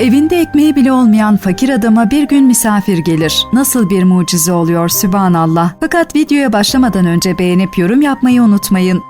Evinde ekmeği bile olmayan fakir adama bir gün misafir gelir. Nasıl bir mucize oluyor Sübhanallah. Fakat videoya başlamadan önce beğenip yorum yapmayı unutmayın.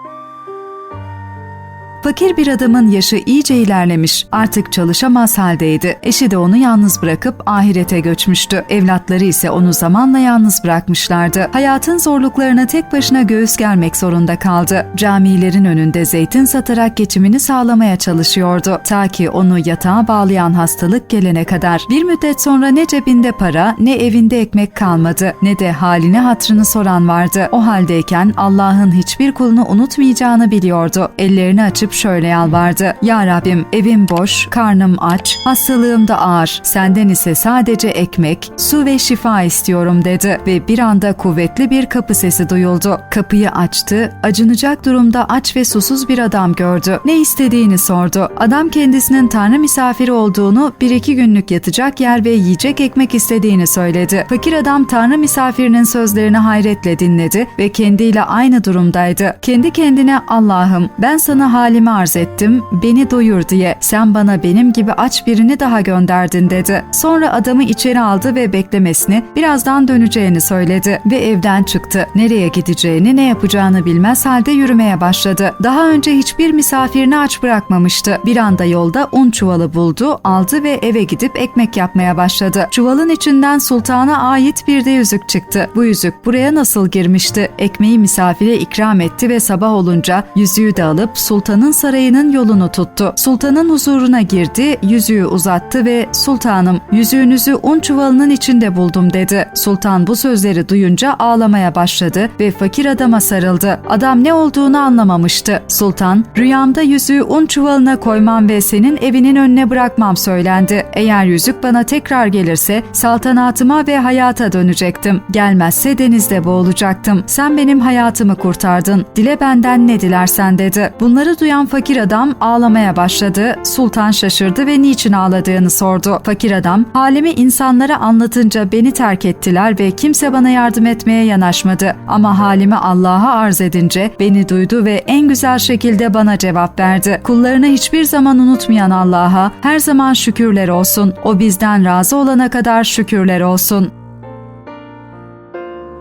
Fakir bir adamın yaşı iyice ilerlemiş, artık çalışamaz haldeydi. Eşi de onu yalnız bırakıp ahirete göçmüştü. Evlatları ise onu zamanla yalnız bırakmışlardı. Hayatın zorluklarına tek başına göğüs germek zorunda kaldı. Camilerin önünde zeytin satarak geçimini sağlamaya çalışıyordu. Ta ki onu yatağa bağlayan hastalık gelene kadar. Bir müddet sonra ne cebinde para, ne evinde ekmek kalmadı, ne de halini hatrını soran vardı. O haldeyken Allah'ın hiçbir kulunu unutmayacağını biliyordu. Ellerini açıp şöyle yalvardı. Ya Rabbim evim boş, karnım aç, hastalığım da ağır. Senden ise sadece ekmek, su ve şifa istiyorum dedi ve bir anda kuvvetli bir kapı sesi duyuldu. Kapıyı açtı, acınacak durumda aç ve susuz bir adam gördü. Ne istediğini sordu. Adam kendisinin Tanrı misafiri olduğunu, bir iki günlük yatacak yer ve yiyecek ekmek istediğini söyledi. Fakir adam Tanrı misafirinin sözlerini hayretle dinledi ve kendiyle aynı durumdaydı. Kendi kendine Allah'ım ben sana halimi arz ettim, beni doyur diye. Sen bana benim gibi aç birini daha gönderdin dedi. Sonra adamı içeri aldı ve beklemesini, birazdan döneceğini söyledi ve evden çıktı. Nereye gideceğini, ne yapacağını bilmez halde yürümeye başladı. Daha önce hiçbir misafirini aç bırakmamıştı. Bir anda yolda un çuvalı buldu, aldı ve eve gidip ekmek yapmaya başladı. Çuvalın içinden sultana ait bir de yüzük çıktı. Bu yüzük buraya nasıl girmişti? Ekmeği misafire ikram etti ve sabah olunca yüzüğü de alıp sultanın sarayının yolunu tuttu. Sultanın huzuruna girdi, yüzüğü uzattı ve ''Sultanım, yüzüğünüzü un çuvalının içinde buldum.'' dedi. Sultan bu sözleri duyunca ağlamaya başladı ve fakir adama sarıldı. Adam ne olduğunu anlamamıştı. Sultan, ''Rüyamda yüzüğü un çuvalına koymam ve senin evinin önüne bırakmam söylendi. Eğer yüzük bana tekrar gelirse saltanatıma ve hayata dönecektim. Gelmezse denizde boğulacaktım. Sen benim hayatımı kurtardın. Dile benden ne dilersen.'' dedi. Bunları duyan fakir adam ağlamaya başladı. Sultan şaşırdı ve niçin ağladığını sordu. Fakir adam, halimi insanlara anlatınca beni terk ettiler ve kimse bana yardım etmeye yanaşmadı. Ama halimi Allah'a arz edince beni duydu ve en güzel şekilde bana cevap verdi. Kullarını hiçbir zaman unutmayan Allah'a her zaman şükürler olsun. O bizden razı olana kadar şükürler olsun.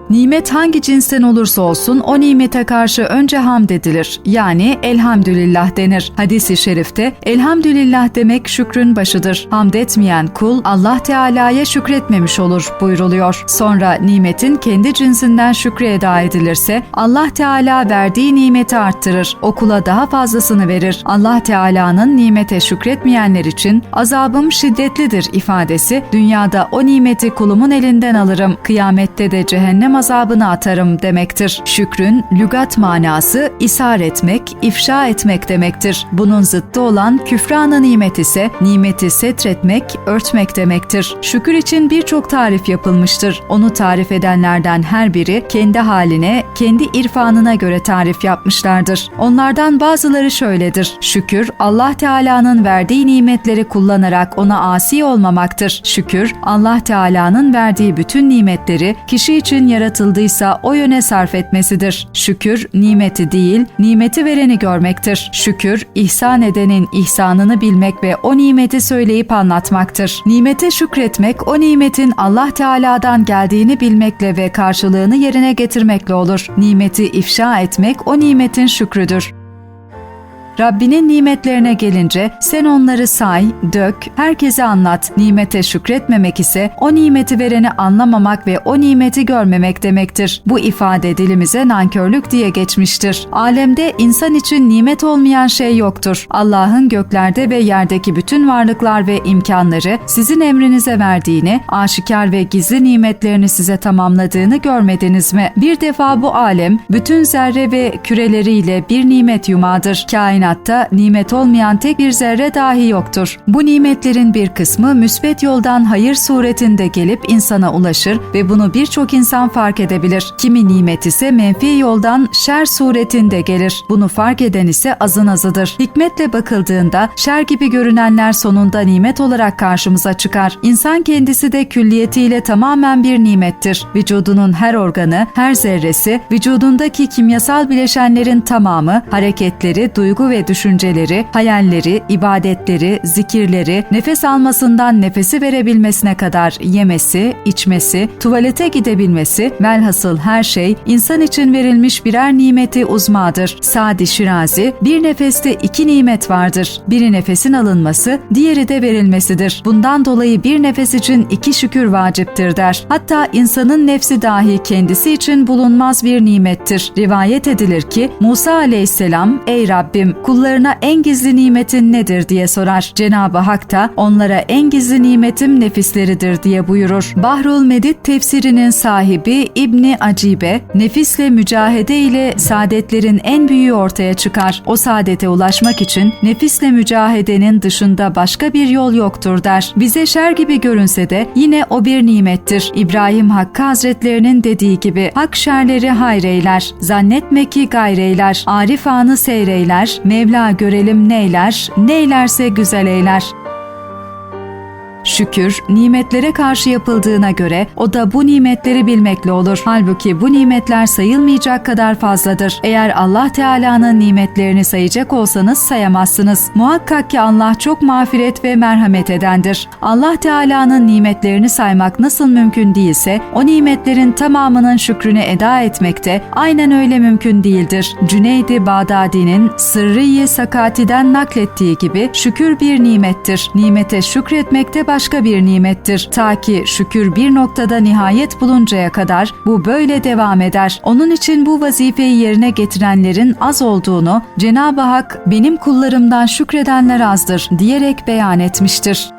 Nimet hangi cinsten olursa olsun o nimete karşı önce hamd edilir. Yani elhamdülillah denir. Hadis-i şerifte elhamdülillah demek şükrün başıdır. Hamd etmeyen kul Allah Teala'ya şükretmemiş olur buyruluyor. Sonra nimetin kendi cinsinden şükrü eda edilirse Allah Teala verdiği nimeti arttırır. O kula daha fazlasını verir. Allah Teala'nın nimete şükretmeyenler için azabım şiddetlidir ifadesi dünyada o nimeti kulumun elinden alırım. Kıyamette de cehennem azabını atarım demektir. Şükrün lügat manası isar etmek, ifşa etmek demektir. Bunun zıttı olan küfranı nimet ise nimeti setretmek, örtmek demektir. Şükür için birçok tarif yapılmıştır. Onu tarif edenlerden her biri kendi haline, kendi irfanına göre tarif yapmışlardır. Onlardan bazıları şöyledir. Şükür Allah Teala'nın verdiği nimetleri kullanarak ona asi olmamaktır. Şükür Allah Teala'nın verdiği bütün nimetleri kişi için yaratıldıysa o yöne sarf etmesidir. Şükür nimeti değil, nimeti vereni görmektir. Şükür ihsan edenin ihsanını bilmek ve o nimeti söyleyip anlatmaktır. Nimete şükretmek o nimetin Allah Teala'dan geldiğini bilmekle ve karşılığını yerine getirmekle olur. Nimeti ifşa etmek o nimetin şükrüdür. Rabbinin nimetlerine gelince sen onları say, dök, herkese anlat. Nimete şükretmemek ise o nimeti vereni anlamamak ve o nimeti görmemek demektir. Bu ifade dilimize nankörlük diye geçmiştir. Alemde insan için nimet olmayan şey yoktur. Allah'ın göklerde ve yerdeki bütün varlıklar ve imkanları sizin emrinize verdiğini, aşikar ve gizli nimetlerini size tamamladığını görmediniz mi? Bir defa bu alem bütün zerre ve küreleriyle bir nimet yumağıdır. Kainat kainatta nimet olmayan tek bir zerre dahi yoktur. Bu nimetlerin bir kısmı müsbet yoldan hayır suretinde gelip insana ulaşır ve bunu birçok insan fark edebilir. Kimi nimet ise menfi yoldan şer suretinde gelir. Bunu fark eden ise azın azıdır. Hikmetle bakıldığında şer gibi görünenler sonunda nimet olarak karşımıza çıkar. İnsan kendisi de külliyetiyle tamamen bir nimettir. Vücudunun her organı, her zerresi, vücudundaki kimyasal bileşenlerin tamamı, hareketleri, duygu ve düşünceleri, hayalleri, ibadetleri, zikirleri, nefes almasından nefesi verebilmesine kadar yemesi, içmesi, tuvalete gidebilmesi, velhasıl her şey insan için verilmiş birer nimeti uzmadır. Sadi Şirazi, bir nefeste iki nimet vardır. Biri nefesin alınması, diğeri de verilmesidir. Bundan dolayı bir nefes için iki şükür vaciptir der. Hatta insanın nefsi dahi kendisi için bulunmaz bir nimettir. Rivayet edilir ki Musa aleyhisselam, ey Rabbim kullarına en gizli nimetin nedir diye sorar. Cenab-ı Hak da onlara en gizli nimetim nefisleridir diye buyurur. Bahrul Medid tefsirinin sahibi İbni Acibe, nefisle mücahede ile saadetlerin en büyüğü ortaya çıkar. O saadete ulaşmak için nefisle mücahedenin dışında başka bir yol yoktur der. Bize şer gibi görünse de yine o bir nimettir. İbrahim Hakkı Hazretlerinin dediği gibi hak şerleri hayreyler, zannetme ki gayreyler, arif anı seyreyler, Mevla görelim neyler, neylerse güzel eyler. Şükür, nimetlere karşı yapıldığına göre o da bu nimetleri bilmekle olur. Halbuki bu nimetler sayılmayacak kadar fazladır. Eğer Allah Teala'nın nimetlerini sayacak olsanız sayamazsınız. Muhakkak ki Allah çok mağfiret ve merhamet edendir. Allah Teala'nın nimetlerini saymak nasıl mümkün değilse, o nimetlerin tamamının şükrünü eda etmekte aynen öyle mümkün değildir. Cüneydi Bağdadi'nin Sırrı-i Sakati'den naklettiği gibi şükür bir nimettir. Nimete şükretmekte başka bir nimettir. Ta ki şükür bir noktada nihayet buluncaya kadar bu böyle devam eder. Onun için bu vazifeyi yerine getirenlerin az olduğunu Cenab-ı Hak benim kullarımdan şükredenler azdır diyerek beyan etmiştir.